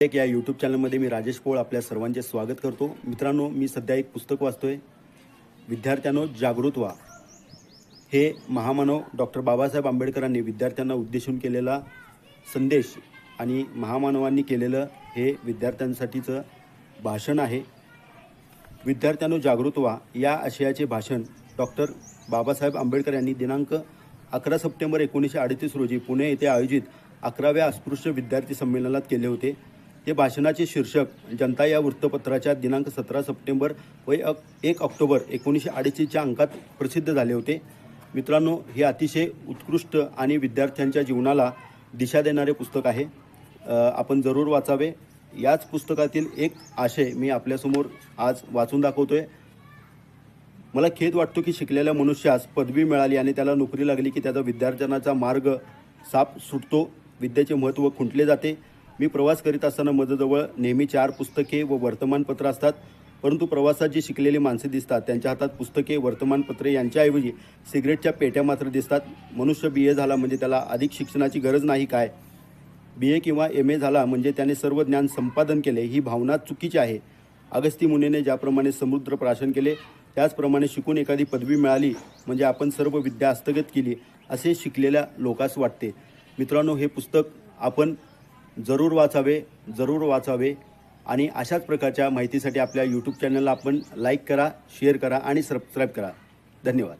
एक या यूट्यूब चॅनलमध्ये मी राजेश पोळ आपल्या सर्वांचे स्वागत करतो. मित्रांनो मी सध्या एक पुस्तक वाचतोय. विद्यार्थ्यांनो जागृत व्हा. हे महामानव डॉक्टर बाबासाहेब आंबेडकरांनी विद्यार्थ्यांना उद्देशून केलेला संदेश आणि महामानवांनी केलेलं हे विद्यार्थ्यांसाठीचं भाषण आहे. विद्यार्थ्यांनो जागृत व्हा. या आशयाचे भाषण डॉक्टर बाबासाहेब आंबेडकर यांनी दिनांक अकरा सप्टेंबर एकोणीसशे अडतीस रोजी पुणे येथे आयोजित अकराव्या अस्पृश्य विद्यार्थी संमेलनात केले होते. ते भाषणाचे शीर्षक जनता या वृत्तपत्राच्या दिनांक सतरा सप्टेंबर व एक- ऑक्टोबर एकोणीसशे अडीचच्या अंकात प्रसिद्ध झाले होते. मित्रांनो हे अतिशय उत्कृष्ट आणि विद्यार्थ्यांच्या जीवनाला दिशा देणारे पुस्तक आहे. आपण जरूर वाचावे. याच पुस्तकातील एक आशय मी आपल्यासमोर आज वाचून दाखवतोय. मला खेद वाटतो की शिकलेल्या मनुष्यास पदवी मिळाली आणि त्याला नोकरी लागली की त्याचा विद्यार्थ्यांचा मार्ग साप सुटतो विद्येचे महत्त्व खुंटले जाते. मी प्रवास करीत असताना माझ्याजवळ नेहमी चार पुस्तके व वर्तमानपत्र असतात. परंतु प्रवासात जी शिकलेली माणसे दिसतात त्यांच्या हातात पुस्तके वर्तमानपत्रे यांच्याऐवजी सिगरेटच्या पेट्या मात्र दिसतात. मनुष्य बी ए झाला म्हणजे त्याला अधिक शिक्षणाची गरज नाही काय? बी ए किंवा एम ए झाला म्हणजे त्याने सर्व ज्ञान संपादन केले ही भावना चुकीची आहे. अगस्ती मुनेने ज्याप्रमाणे समुद्र प्राशन केले त्याचप्रमाणे शिकून एखादी पदवी मिळाली म्हणजे आपण सर्व विद्या हस्तगत केली असे शिकलेल्या लोकास वाटते. मित्रांनो हे पुस्तक आपण जरूर वाचावे जरूर वाचावे. आणि अशाच प्रकारच्या माहितीसाठी आपल्या यूट्यूब चॅनलला आपण लाईक करा शेअर करा आणि सबस्क्राईब करा. धन्यवाद.